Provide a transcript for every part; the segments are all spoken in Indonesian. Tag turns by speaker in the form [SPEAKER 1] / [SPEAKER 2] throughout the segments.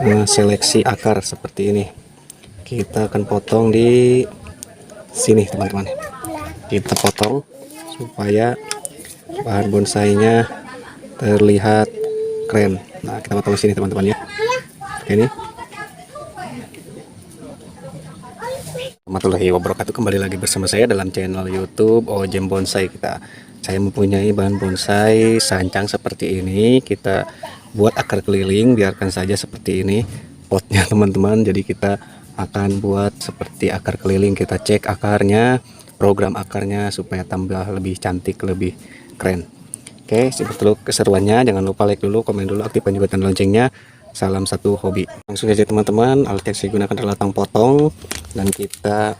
[SPEAKER 1] eh, seleksi akar seperti ini. Kita akan potong di sini teman-teman. Kita potong supaya bahan bonsainya terlihat keren. Nah kita potong sini teman-teman ya. Ini. Warahmatullahi wabarakatuh. Kembali lagi bersama saya dalam channel YouTube Ojem Bonsai kita saya mempunyai bahan bonsai sancang seperti ini. Kita buat akar keliling biarkan saja seperti ini potnya teman-teman. Jadi kita akan buat seperti akar keliling. Kita cek akarnya program akarnya supaya tambah lebih cantik lebih keren. Oke simak dulu keseruannya. Jangan lupa like dulu komen dulu aktifkan juga tanda loncengnya. Salam satu hobi. Langsung saja teman-teman alat yang saya gunakan adalah tang potong. Dan kita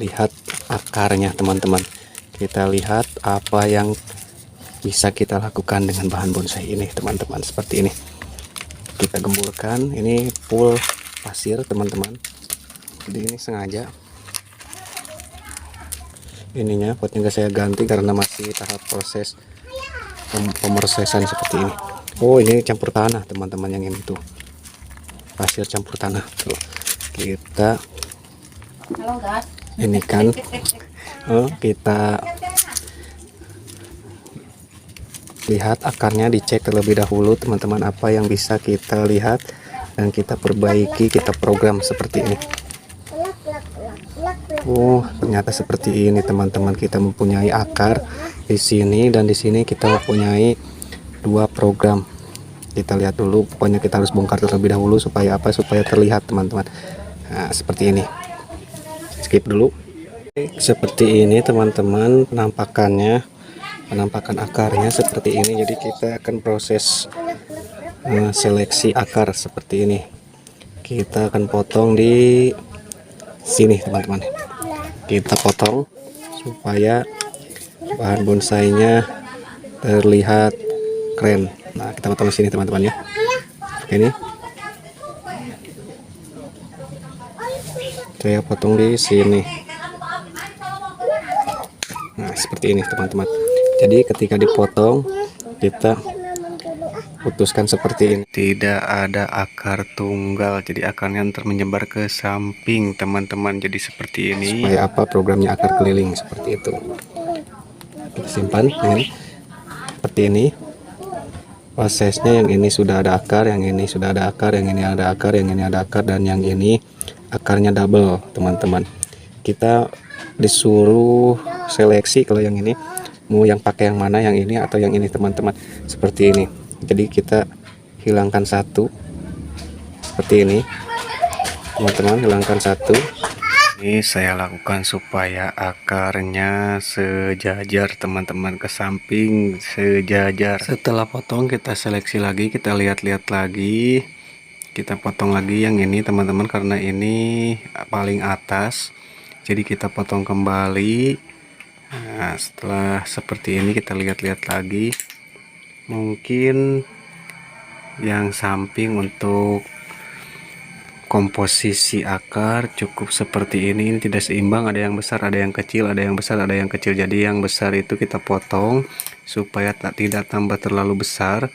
[SPEAKER 1] lihat akarnya teman-teman kita lihat apa yang bisa kita lakukan dengan bahan bonsai ini teman-teman. Seperti ini. Kita gemburkan ini full pasir teman-teman. Jadi ini sengaja. Ininya potnya saya ganti karena masih tahap proses pem- pemrosesan seperti ini. Oh ini campur tanah teman-teman yang ini tuh. Pasir campur tanah tuh. Kita ini kan oh, kita lihat akarnya dicek terlebih dahulu teman-teman apa yang bisa kita lihat dan kita perbaiki kita program seperti ini. Oh ternyata seperti ini teman-teman. Kita mempunyai akar di sini dan di sini kita mempunyai dua program. Kita lihat dulu pokoknya kita harus bongkar terlebih dahulu supaya apa? Supaya terlihat teman-teman. Nah, seperti ini. Skip dulu seperti ini teman-teman penampakannya penampakan akarnya seperti ini. Jadi kita akan proses eh, seleksi akar seperti ini. Kita akan potong di sini teman-teman. Kita potong supaya bahan bonsainya terlihat keren. Nah kita potong di sini teman-teman ya. Ini. Saya potong di sini seperti ini teman-teman. Jadi ketika dipotong kita putuskan seperti ini. Tidak ada akar tunggal jadi akarnya ntar menyebar ke samping teman-teman. Jadi seperti ini. Supaya apa? Programnya akar keliling seperti itu. Kita simpan ini seperti ini. Prosesnya yang ini sudah ada akar yang ini sudah ada akar yang ini ada akar yang ini ada akar dan yang ini akarnya double teman-teman. Kita disuruh seleksi kalau yang ini. Mau yang pakai yang mana yang ini atau yang ini teman-teman. Seperti ini. Jadi kita hilangkan satu. Seperti ini. Teman-teman hilangkan satu. Ini saya lakukan supaya akarnya sejajar teman-teman ke samping. Sejajar. Setelah potong kita seleksi lagi. Kita lihat-lihat lagi. Kita potong lagi yang ini teman-teman karena ini paling atas. Jadi kita potong kembali Nah, setelah seperti ini kita lihat-lihat lagi. Mungkin yang samping untuk komposisi akar cukup seperti ini. Ini tidak seimbang, ada yang besar, ada yang kecil, ada yang besar, ada yang kecil. Jadi yang besar itu kita potong supaya tak tidak tambah terlalu besar.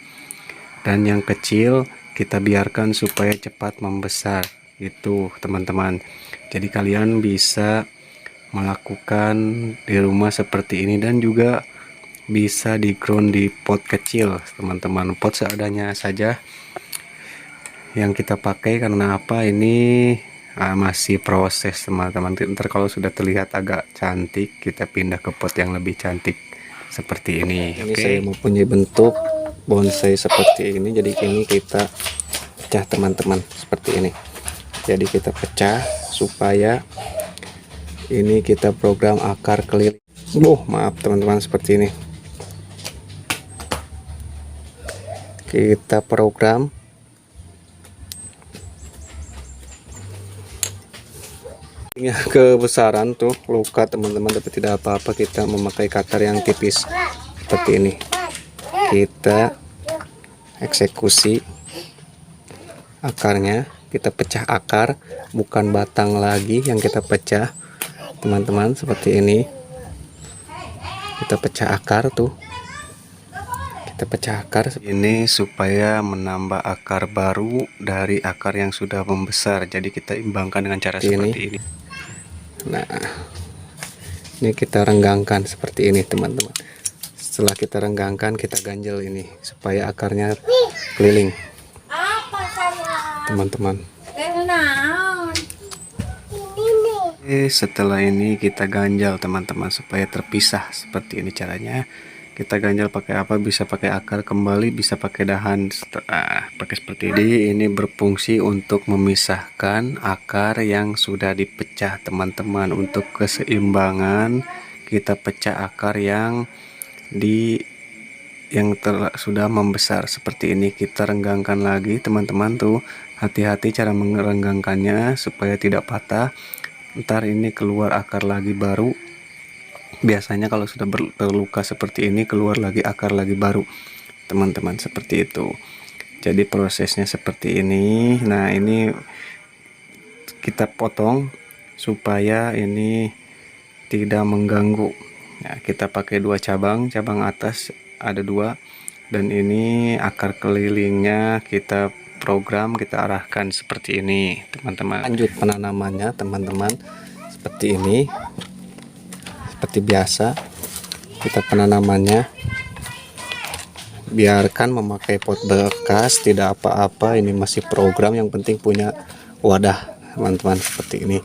[SPEAKER 1] Dan yang kecil kita biarkan supaya cepat membesar. Itu, teman-teman. Jadi kalian bisa melakukan di rumah seperti ini dan juga bisa di ground di pot kecil teman-teman. Pot seadanya saja yang kita pakai karena apa? Ini ah, masih proses teman-teman. Ntar kalau sudah terlihat agak cantik kita pindah ke pot yang lebih cantik seperti ini. Ini okay. saya mempunyai bentuk bonsai seperti ini. Jadi ini kita pecah teman-teman seperti ini. Jadi kita pecah supaya ini kita program akar keliling. Oh maaf teman-teman seperti ini. Kita program. Ini kebesaran tuh luka teman-teman tapi tidak apa-apa. Kita memakai cutter yang tipis seperti ini. Kita eksekusi akarnya. Kita pecah akar bukan batang lagi yang kita pecah teman-teman seperti ini. Kita pecah akar tuh. Kita pecah akar ini supaya menambah akar baru dari akar yang sudah membesar. Jadi kita imbangkan dengan cara seperti ini. nah ini kita renggangkan seperti ini teman-teman. Setelah kita renggangkan kita ganjel ini supaya akarnya keliling. Teman-teman. Setelah ini kita ganjal teman-teman supaya terpisah seperti ini caranya. Kita ganjal pakai apa? Bisa pakai akar kembali bisa pakai dahan ah, pakai seperti ini. Ini berfungsi untuk memisahkan akar yang sudah dipecah teman-teman. Untuk keseimbangan kita pecah akar yang di yang telah sudah membesar seperti ini. Kita renggangkan lagi teman-teman tuh. Hati-hati cara merenggangkannya supaya tidak patah ntar ini keluar akar lagi baru. Biasanya kalau sudah ber- terluka seperti ini keluar lagi akar lagi baru. Teman-teman seperti itu. Jadi prosesnya seperti ini. Nah ini kita potong supaya ini tidak mengganggu. Ya, kita pakai dua cabang. Cabang atas ada dua. Dan ini akar kelilingnya kita program kita arahkan seperti ini teman-teman. Lanjut penanamannya teman-teman. Seperti ini. Seperti biasa kita penanamannya. Biarkan memakai pot bekas tidak apa-apa. Ini masih program yang penting punya wadah teman-teman seperti ini.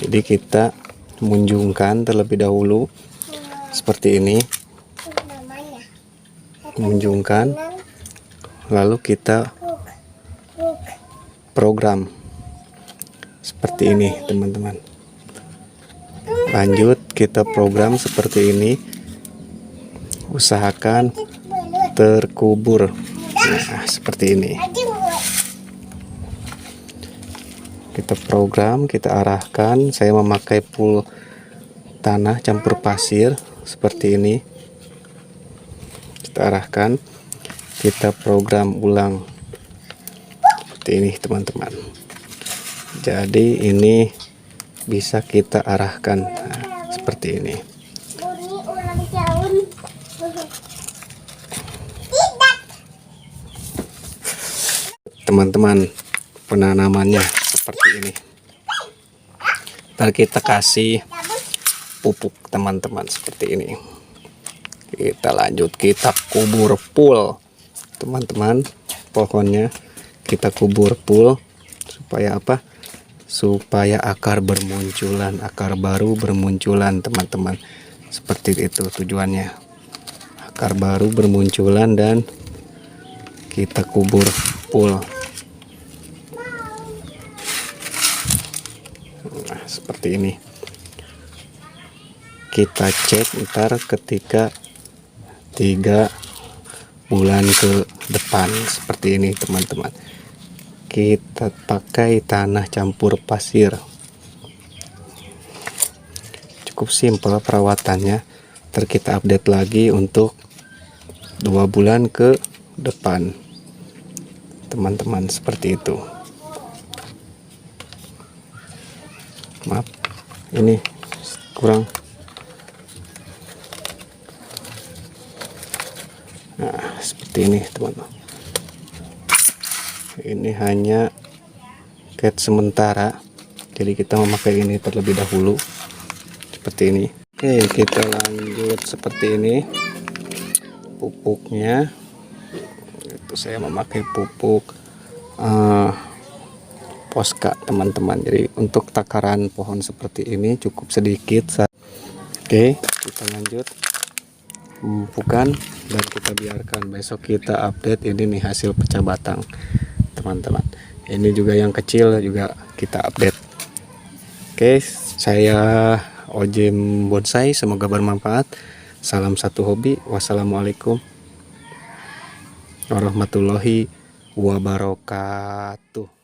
[SPEAKER 1] Jadi kita mengunjungkan terlebih dahulu seperti ini. Mengunjungkan lalu kita program seperti ini teman-teman. Lanjut kita program seperti ini. Usahakan terkubur. Nah seperti ini. Kita program kita arahkan. Saya memakai pool tanah campur pasir seperti ini. Kita arahkan. Kita program ulang seperti ini teman-teman. Jadi ini bisa kita arahkan. Nah, seperti ini. Teman-teman penanamannya seperti ini. Ntar kita kasih pupuk teman-teman seperti ini. Kita lanjut kita kubur full. Teman-teman pohonnya kita kubur full supaya apa? Supaya akar bermunculan akar baru bermunculan teman-teman. Seperti itu tujuannya. Akar baru bermunculan dan kita kubur full. Nah seperti ini. Kita cek ntar ketika tiga bulan ke depan. Seperti ini teman-teman kita pakai tanah campur pasir. Cukup simpel perawatannya. Ntar kita update lagi untuk dua bulan ke depan. Teman-teman seperti itu. Maaf ini kurang. Nah seperti ini teman-teman ini hanya cat sementara. Jadi kita memakai ini terlebih dahulu. Seperti ini. Oke kita lanjut seperti ini. Pupuknya. Itu saya memakai pupuk eh, poska teman-teman. Jadi untuk takaran pohon seperti ini cukup sedikit oke kita lanjut. Pemupukan dan kita biarkan besok kita update ini nih hasil pecah batang teman-teman. Ini juga yang kecil juga kita update. Oke saya Ojem Bonsai semoga bermanfaat. Salam satu hobi wassalamualaikum warahmatullahi wabarakatuh